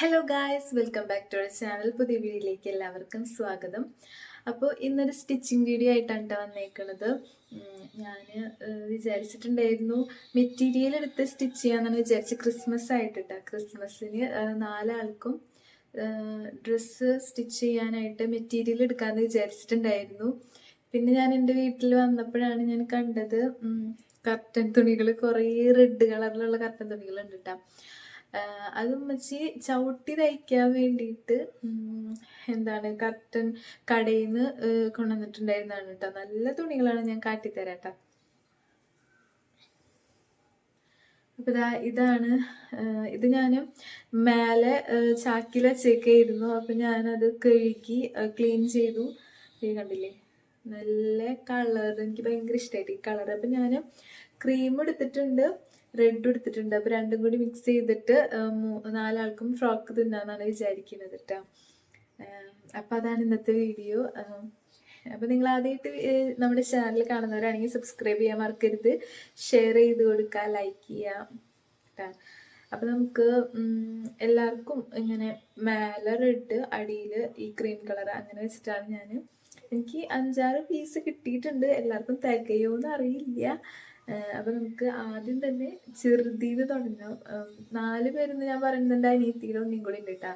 Hello guys welcome back to our channel പുതിയ വീഡിയോയിലേക്ക് എല്ലാവർക്കും സ്വാഗതം. അപ്പോൾ ഇന്നൊരു സ്റ്റിച്ചിങ് വീഡിയോ ആയിട്ടാണ് കേട്ടോ വന്നേക്കണത്. ഞാൻ വിചാരിച്ചിട്ടുണ്ടായിരുന്നു മെറ്റീരിയൽ എടുത്ത് സ്റ്റിച്ച് ചെയ്യാമെന്നാണ് വിചാരിച്ചത് ക്രിസ്മസ് ആയിട്ടിട്ടാ. ക്രിസ്മസിന് നാലാൾക്കും ഡ്രസ്സ് സ്റ്റിച്ച് ചെയ്യാനായിട്ട് മെറ്റീരിയൽ എടുക്കാമെന്ന് വിചാരിച്ചിട്ടുണ്ടായിരുന്നു. പിന്നെ ഞാൻ എന്റെ വീട്ടിൽ വന്നപ്പോഴാണ് ഞാൻ കണ്ടത് കർട്ടൻ തുണികൾ കുറേ റെഡ് കളറിലുള്ള കർട്ടൻ തുണികളുണ്ട് കേട്ടോ അതും വെച്ച് ചവിട്ടി തയ്ക്കാൻ വേണ്ടിയിട്ട് എന്താണ് കർട്ടൻ കടയിൽ നിന്ന് കൊണ്ടുവന്നിട്ടുണ്ടായിരുന്നതാണ് കേട്ടോ നല്ല തുണികളാണ് ഞാൻ കാട്ടിത്തരാം കേട്ടോ അപ്പൊ ഇതാ ഇതാണ് ഇത് ഞാൻ മേലെ ചാക്കിൽ വെച്ചേക്കായിരുന്നു. അപ്പൊ ഞാനത് കഴുകി ക്ലീൻ ചെയ്തു. കണ്ടില്ലേ? നല്ല കളർ എനിക്ക് ഭയങ്കര ഇഷ്ടമായിട്ട് ഈ കളർ അപ്പൊ ഞാൻ ക്രീം എടുത്തിട്ടുണ്ട്. റെഡ് എടുത്തിട്ടുണ്ട്. അപ്പോൾ രണ്ടും കൂടി മിക്സ് ചെയ്തിട്ട് നാലാൾക്കും ഫ്രോക്ക് തിന്നാന്നാണ് വിചാരിക്കുന്നത് കേട്ടോ അപ്പൊ അതാണ് ഇന്നത്തെ വീഡിയോ അപ്പൊ നിങ്ങൾ ആദ്യമായിട്ട് നമ്മുടെ ചാനൽ കാണുന്നവരാണെങ്കിൽ സബ്സ്ക്രൈബ് ചെയ്യാൻ മറക്കരുത്. ഷെയർ ചെയ്ത് കൊടുക്കുക ലൈക്ക് ചെയ്യുക ട്ടാ. അപ്പൊ നമുക്ക് എല്ലാവർക്കും ഇങ്ങനെ മേലെ റെഡ് അടിയിൽ ഈ ക്രീം കളർ അങ്ങനെ വെച്ചിട്ടാണ് ഞാൻ എനിക്ക് അഞ്ചാറ് പീസ് കിട്ടിയിട്ടുണ്ട്. എല്ലാവർക്കും തികയോ എന്ന് അറിയില്ല. അപ്പൊ നമുക്ക് ആദ്യം തന്നെ ചെറുതീന്ന് തുടങ്ങാം. നാല് പേരെന്ന് ഞാൻ പറയുന്നുണ്ട്. അനിയത്തിയുടെ ഒന്നും കൂടി ഉണ്ട് കേട്ടാ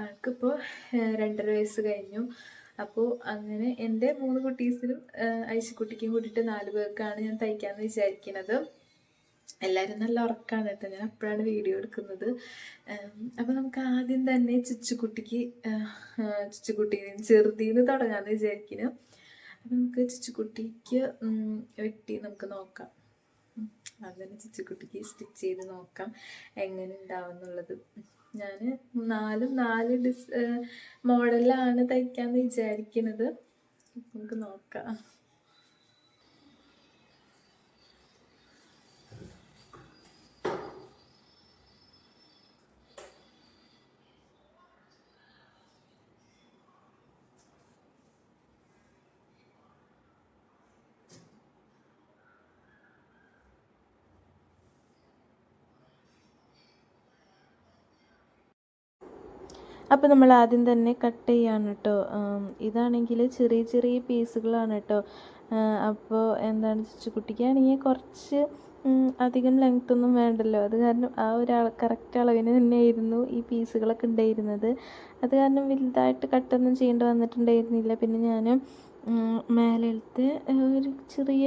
ആൾക്കിപ്പോൾ രണ്ടര വയസ്സ് കഴിഞ്ഞു. അപ്പോൾ അങ്ങനെ എന്റെ മൂന്ന് കുട്ടീസിനും ഐശക്കുട്ടിക്കും കൂട്ടിയിട്ട് നാല് പേർക്കാണ് ഞാൻ തയ്ക്കാമെന്ന് വിചാരിക്കുന്നത് എല്ലാവരും നല്ല ഉറക്കാണ് കേട്ടോ ഞാൻ അപ്പോഴാണ് വീഡിയോ എടുക്കുന്നത്. അപ്പോൾ നമുക്ക് ആദ്യം തന്നെ ചുച്ചുകുട്ടിക്ക് ചുച്ചുകുട്ടീനെ ചെറുതീന്ന് തുടങ്ങാമെന്ന് വിചാരിക്കുന്നു. അപ്പം നമുക്ക് ചുച്ചുകുട്ടിക്ക് വെട്ടി നമുക്ക് നോക്കാം. അങ്ങനെ ചുച്ചുകുട്ടിക്ക് സ്റ്റിച്ച് ചെയ്ത് നോക്കാം എങ്ങനെ ഉണ്ടാവും എന്നുള്ളത്. ഞാൻ നാലും നാല് ഡിസ് മോഡലാണ് തയ്ക്കാമെന്ന് വിചാരിക്കുന്നത് നമുക്ക് നോക്കാം. അപ്പോൾ നമ്മൾ ആദ്യം തന്നെ കട്ട് ചെയ്യാണ് കേട്ടോ ഇതാണെങ്കിൽ ചെറിയ ചെറിയ പീസുകളാണ് കേട്ടോ അപ്പോൾ എന്താണ് ചുച്ചുകുട്ടിക്കാണെങ്കിൽ കുറച്ച് അധികം ലെങ്ത് ഒന്നും വേണ്ടല്ലോ. അത് കാരണം ആ ഒരു കറക്റ്റ് അളവിന് തന്നെയായിരുന്നു ഈ പീസുകളൊക്കെ ഉണ്ടായിരുന്നത്. അത് കാരണം വലുതായിട്ട് കട്ടൊന്നും ചെയ്യേണ്ടി വന്നിട്ടുണ്ടായിരുന്നില്ല. പിന്നെ ഞാൻ മേലെടുത്ത് ഒരു ചെറിയ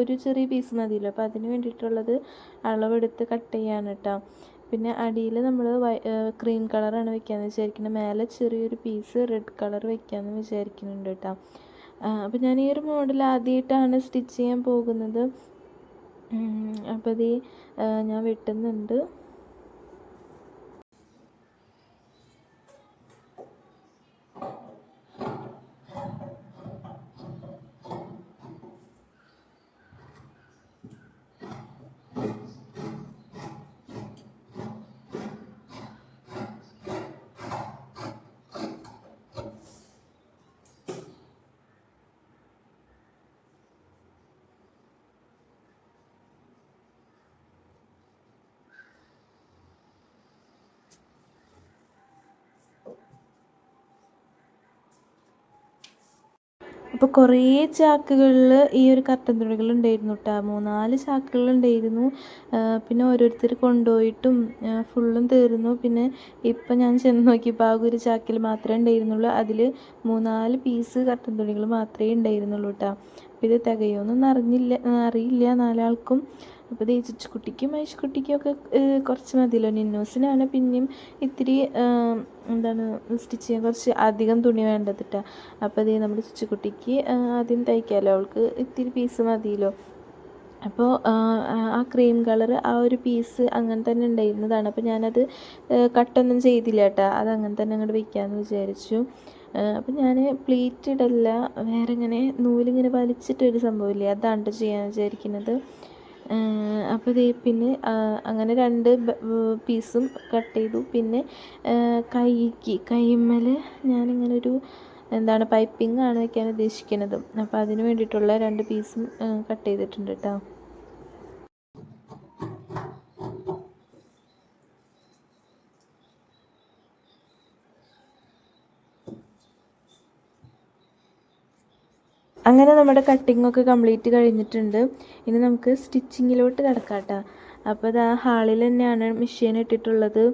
ഒരു ചെറിയ പീസ് മതിയല്ലോ. അപ്പോൾ അതിന് വേണ്ടിയിട്ടുള്ളത് അളവെടുത്ത് കട്ട് ചെയ്യാണ് കേട്ടോ പിന്നെ അടിയിൽ നമ്മൾ ക്രീം കളറാണ് വെക്കാമെന്ന് വിചാരിക്കുന്നത് മേലെ ചെറിയൊരു പീസ് റെഡ് കളർ വെക്കാമെന്ന് വിചാരിക്കുന്നുണ്ട് കേട്ടോ. അപ്പോൾ ഞാൻ ഈ ഒരു മോഡൽ ആദ്യമായിട്ടാണ് സ്റ്റിച്ച് ചെയ്യാൻ പോകുന്നത്. അപ്പോൾ ഇത് ഞാൻ വെട്ടുന്നുണ്ട്. അപ്പോൾ കുറേ ചാക്കുകളിൽ ഈ ഒരു കർട്ടൻ തുണികൾ ഉണ്ടായിരുന്നു കേട്ടോ മൂന്നാൽ ചാക്കുകൾ ഉണ്ടായിരുന്നു പിന്നെ ഓരോരുത്തർ കൊണ്ടുപോയിട്ടും ഫുള്ളും തീർന്നു. പിന്നെ ഇപ്പം ഞാൻ ചെന്ന് നോക്കിയപ്പോൾ ആ ഒരു ചാക്കിൽ മാത്രമേ ഉണ്ടായിരുന്നുള്ളൂ. അതിൽ മൂന്നാൽ പീസ് കർട്ടൻ തുണികൾ മാത്രമേ ഉണ്ടായിരുന്നുള്ളൂ കേട്ടോ അപ്പോൾ ഇത് തികയോന്നൊന്നും അറിഞ്ഞില്ല അറിയില്ല നാലാൾക്കും. അപ്പോൾ ഇത് ചുച്ചുക്കുട്ടിക്കും ഐശുക്കുട്ടിക്കും ഒക്കെ കുറച്ച് മതിയല്ലോ. നിന്നോസിനാണ് പിന്നെയും ഇത്തിരി എന്താണ് സ്റ്റിച്ച് ചെയ്യാൻ കുറച്ച് അധികം തുണി വേണ്ടതിട്ട അപ്പോൾ ഇത് നമ്മുടെ ചുച്ചുക്കുട്ടിക്ക് ആദ്യം തയ്ക്കാമല്ലോ അവൾക്ക് ഇത്തിരി പീസ് മതിയല്ലോ. അപ്പോൾ ആ ക്രീം കളർ ആ ഒരു പീസ് അങ്ങനെ തന്നെ ഉണ്ടായിരുന്നതാണ്. അപ്പോൾ ഞാനത് കട്ടൊന്നും ചെയ്തില്ല കേട്ടോ അത് അങ്ങനെ തന്നെ അങ്ങോട്ട് വയ്ക്കാമെന്ന് വിചാരിച്ചു. അപ്പം ഞാൻ പ്ലീറ്റ് ഇടല്ല. വേറെ ഇങ്ങനെ നൂലിങ്ങനെ വലിച്ചിട്ടൊരു സംഭവമില്ലേ അതാണ് ചെയ്യാൻ വിചാരിക്കുന്നത്. അപ്പോൾ ഇത് പിന്നെ അങ്ങനെ രണ്ട് പീസും കട്ട് ചെയ്തു. പിന്നെ കൈക്ക് കൈമ്മൽ ഞാനിങ്ങനെ ഒരു എന്താണ് പൈപ്പിംഗ് ആണ് വയ്ക്കാൻ ഉദ്ദേശിക്കുന്നത്. അപ്പോൾ അതിന് വേണ്ടിയിട്ടുള്ള രണ്ട് പീസും കട്ട് ചെയ്തിട്ടുണ്ട് കേട്ടോ അങ്ങനെ നമ്മുടെ കട്ടിംഗ് ഒക്കെ കംപ്ലീറ്റ് കഴിഞ്ഞിട്ടുണ്ട്. ഇനി നമുക്ക് സ്റ്റിച്ചിങ്ങിലോട്ട് കിടക്കാട്ട. കേട്ടോ അപ്പോൾ ആ ഹാളിൽ തന്നെയാണ് മെഷീൻ ഇട്ടിട്ടുള്ളത്.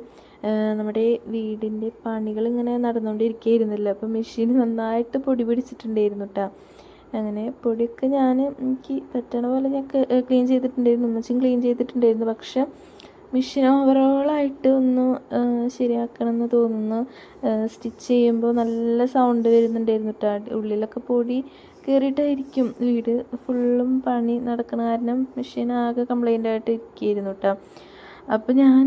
നമ്മുടെ വീടിന്റെ പണികൾ ഇങ്ങനെ നടന്നുകൊണ്ടിരിക്കുകയായിരുന്നല്ലോ. അപ്പോൾ മെഷീൻ നന്നായിട്ട് പൊടി പിടിച്ചിട്ടുണ്ടായിരുന്നു കേട്ടോ അങ്ങനെ പൊടിയൊക്കെ ഞാൻ എനിക്ക് പറ്റണ പോലെ ഞാൻ ക്ലീൻ ചെയ്തിട്ടുണ്ടായിരുന്നു. ഉമ്മച്ചും ക്ലീൻ ചെയ്തിട്ടുണ്ടായിരുന്നു. പക്ഷെ മെഷീൻ ഓവറോളായിട്ട് ഒന്ന് ആ, ശരിയാക്കണം എന്ന് തോന്നുന്നു സ്റ്റിച്ച് ചെയ്യുമ്പോൾ നല്ല സൗണ്ട് വരുന്നുണ്ടായിരുന്നു കേട്ടോ ഉള്ളിലൊക്കെ പൊടി കയറിയിട്ടായിരിക്കും വീട്. ഫുള്ളും പണി നടക്കുന്ന കാരണം മെഷീൻ ആകെ കംപ്ലൈന്റ് ആയിട്ട് ഇരിക്കുകയായിരുന്നു കേട്ടോ അപ്പോൾ ഞാൻ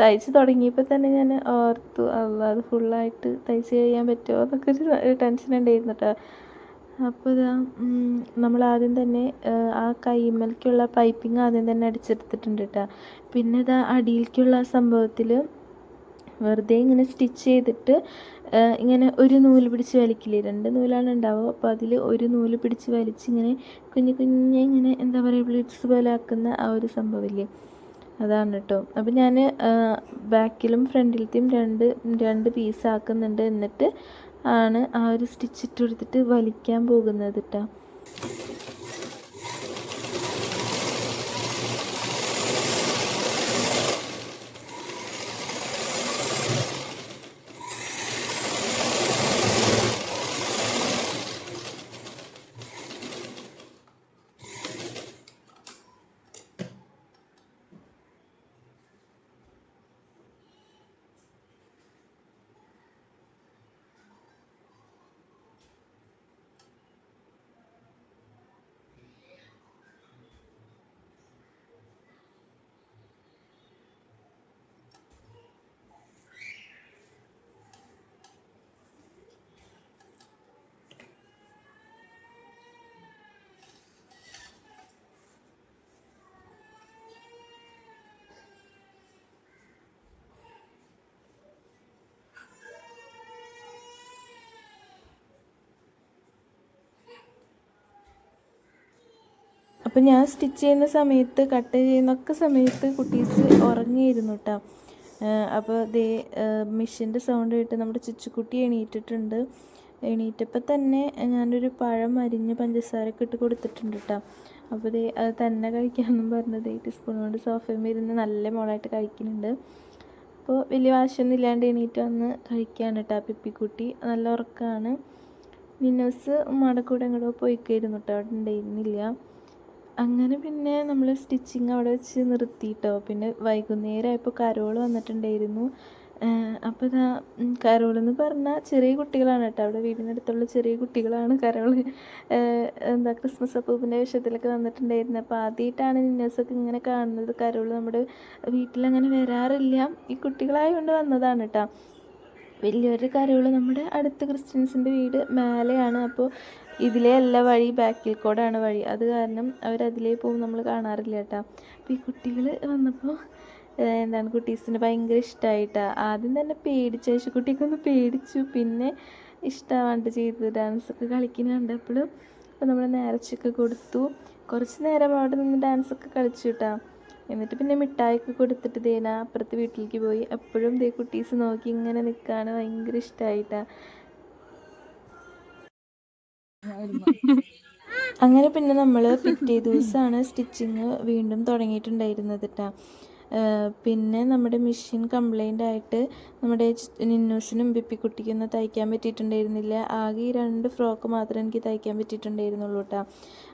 തയ്ച്ച് തുടങ്ങിയപ്പോൾ തന്നെ ഞാൻ ഓർത്തു അല്ല അത് ഫുള്ളായിട്ട് തയ്ച്ച് കഴിയാൻ പറ്റുമോ? എന്നൊക്കെ ഒരു ടെൻഷൻ ഉണ്ടായിരുന്നു കേട്ടോ അപ്പോൾ ഇതാ നമ്മൾ ആദ്യം തന്നെ ആ, കൈമേലേക്കുള്ള പൈപ്പിംഗ് ആദ്യം തന്നെ അടിച്ചെടുത്തിട്ടുണ്ട് കേട്ടോ പിന്നെ ഇതാ അടിയിലേക്കുള്ള സംഭവത്തിൽ വെറുതെ ഇങ്ങനെ സ്റ്റിച്ച് ചെയ്തിട്ട് ഇങ്ങനെ ഒരു നൂൽ പിടിച്ച് വലിക്കില്ലേ? രണ്ട് നൂലാണ് ഉണ്ടാവുക. അപ്പോൾ അതിൽ ഒരു നൂൽ പിടിച്ച് വലിച്ച് ഇങ്ങനെ കുഞ്ഞു കുഞ്ഞെ ഇങ്ങനെ എന്താ പറയുക ബ്ലിറ്റ്സ് പോലെ ആക്കുന്ന ആ ഒരു സംഭവമില്ലേ? അതാണ് കേട്ടോ അപ്പോൾ ഞാൻ ബാക്കിലും ഫ്രണ്ടിലത്തെയും രണ്ട് രണ്ട് പീസ് ആക്കുന്നുണ്ട്. എന്നിട്ട് ആണ് ആ ഒരു സ്റ്റിച്ച് ഇട്ട് കൊടുത്തിട്ട് വലിക്കാൻ പോകുന്നത് കേട്ടോ അപ്പം ഞാൻ സ്റ്റിച്ച് ചെയ്യുന്ന സമയത്ത് കട്ട് ചെയ്യുന്നൊക്കെ സമയത്ത് കുട്ടീസ് ഉറങ്ങിയിരുന്നു കേട്ടോ അപ്പോൾ ദേ മെഷീന്റെ സൗണ്ട് കേട്ട് നമ്മുടെ ചുച്ചുക്കുട്ടി എണീറ്റിട്ടുണ്ട്. എണീറ്റപ്പോൾ തന്നെ ഞാനൊരു പഴം അരിഞ്ഞ് പഞ്ചസാരയൊക്കെ ഇട്ട് കൊടുത്തിട്ടുണ്ട് കേട്ടോ അപ്പോൾ ദേ അത് തന്നെ കഴിക്കാമെന്നും പറഞ്ഞത് ഈ ടീസ്പൂൺ കൊണ്ട് സോഫയിൽ ഇരുന്ന് നല്ല മോളായിട്ട് കഴിക്കുന്നുണ്ട്. അപ്പോൾ വലിയ വാശിയൊന്നും ഇല്ലാണ്ട് എണീറ്റ് വന്ന് കഴിക്കുകയാണ് കേട്ടോ പിപ്പിക്കുട്ടി. നല്ല ഉറക്കമാണ് നിന്നോസ് ഉമ്മയുടെ കൂടെ എങ്ങോട്ടോ പോയിക്കായിരുന്നു കേട്ടോ അവിടെ ഉണ്ടായിരുന്നില്ല. അങ്ങനെ പിന്നെ നമ്മൾ സ്റ്റിച്ചിങ് അവിടെ വെച്ച് നിർത്തിയിട്ടോ പിന്നെ വൈകുന്നേരമായപ്പോൾ കരോൾ വന്നിട്ടുണ്ടായിരുന്നു. അപ്പോൾ ഇതാ എന്ന് പറഞ്ഞാൽ ചെറിയ കുട്ടികളാണ് കേട്ടോ. അവിടെ വീടിനടുത്തുള്ള ചെറിയ കുട്ടികളാണ് കരോൾ എന്താ ക്രിസ്മസ് അപ്പൂപ്പിന്റെ വിഷയത്തിലൊക്കെ വന്നിട്ടുണ്ടായിരുന്നത് അപ്പോൾ ആദ്യമായിട്ടാണ് നിന്നേഴ്സൊക്കെ ഇങ്ങനെ കാണുന്നത്. കരോൾ നമ്മുടെ വീട്ടിലങ്ങനെ വരാറില്ല. ഈ കുട്ടികളായതുകൊണ്ട് വന്നതാണ് കേട്ടോ. വലിയൊരു കരോൾ നമ്മുടെ അടുത്ത ക്രിസ്ത്യൻസിന്റെ വീട് മേലെയാണ്. അപ്പോൾ ഇതിലേ അല്ല വഴി ബാക്കിൽ കൂടെയാണ് വഴി. അത് കാരണം അവരതിലേ പോകും നമ്മൾ കാണാറില്ല കേട്ടോ. അപ്പോൾ ഈ കുട്ടികൾ വന്നപ്പോൾ എന്താണ് കുട്ടീസിന് ഭയങ്കര ഇഷ്ടമായിട്ടാ ആദ്യം തന്നെ പേടിച്ച ശേഷം ഒന്ന് പേടിച്ചു. പിന്നെ ഇഷ്ടമാണ്ട് ചെയ്ത് ഡാൻസൊക്കെ കളിക്കുന്നുണ്ട് എപ്പോഴും അപ്പോൾ നമ്മൾ നേർച്ചയൊക്കെ കൊടുത്തു. കുറച്ച് നേരം അവിടെ നിന്ന് ഡാൻസൊക്കെ കളിച്ചു കേട്ടോ. എന്നിട്ട് പിന്നെ മിഠായിയൊക്കെ കൊടുത്തിട്ട് ദേന അപ്പുറത്ത് വീട്ടിലേക്ക് പോയി. എപ്പോഴും ദേ കുട്ടീസ് നോക്കി ഇങ്ങനെ നിൽക്കാണ് ഭയങ്കര ഇഷ്ടമായിട്ടാ അങ്ങനെ പിന്നെ നമ്മൾ പിറ്റേ ദിവസമാണ് സ്റ്റിച്ചിങ് വീണ്ടും തുടങ്ങിയിട്ടുണ്ടായിരുന്നത് കേട്ടോ പിന്നെ നമ്മുടെ മെഷീൻ കംപ്ലൈന്റ് ആയിട്ട് നമ്മുടെ നിന്നൂസിനും ബിപ്പിക്കുട്ടിക്കൊന്നും തയ്ക്കാൻ പറ്റിയിട്ടുണ്ടായിരുന്നില്ല. ആകെ ഈ രണ്ട് ഫ്രോക്ക് മാത്രമേ എനിക്ക് തയ്ക്കാൻ പറ്റിയിട്ടുണ്ടായിരുന്നുള്ളൂ കേട്ടോ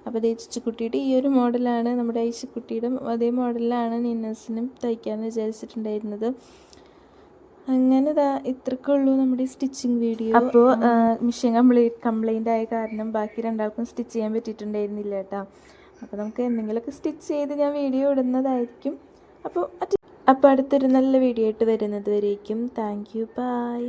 അപ്പോൾ അതേ ചിച്ചുക്കുട്ടിയുടെ ഈ ഒരു മോഡലാണ് നമ്മുടെ ഐശുക്കുട്ടിയുടെ അതേ മോഡലിലാണ് നിന്നൂസിനും തയ്ക്കാമെന്ന് വിചാരിച്ചിട്ടുണ്ടായിരുന്നത്. അങ്ങനെ ഇത്രക്കേ ഉള്ളൂ നമ്മുടെ സ്റ്റിച്ചിങ് വീഡിയോ. അപ്പോൾ മിഷീൻ കംപ്ലീറ്റ് കംപ്ലൈന്റ് ആയ കാരണം ബാക്കി രണ്ടാൾക്കും സ്റ്റിച്ച് ചെയ്യാൻ പറ്റിയിട്ടുണ്ടായിരുന്നില്ല കേട്ടോ. അപ്പോൾ നമുക്ക് എന്തെങ്കിലുമൊക്കെ സ്റ്റിച്ച് ചെയ്ത് ഞാൻ വീഡിയോ ഇടുന്നതായിരിക്കും. അപ്പോൾ അപ്പോൾ അടുത്തൊരു നല്ല വീഡിയോ ആയിട്ട് വരുന്നത് വരേക്കും. Thank you. ബൈ.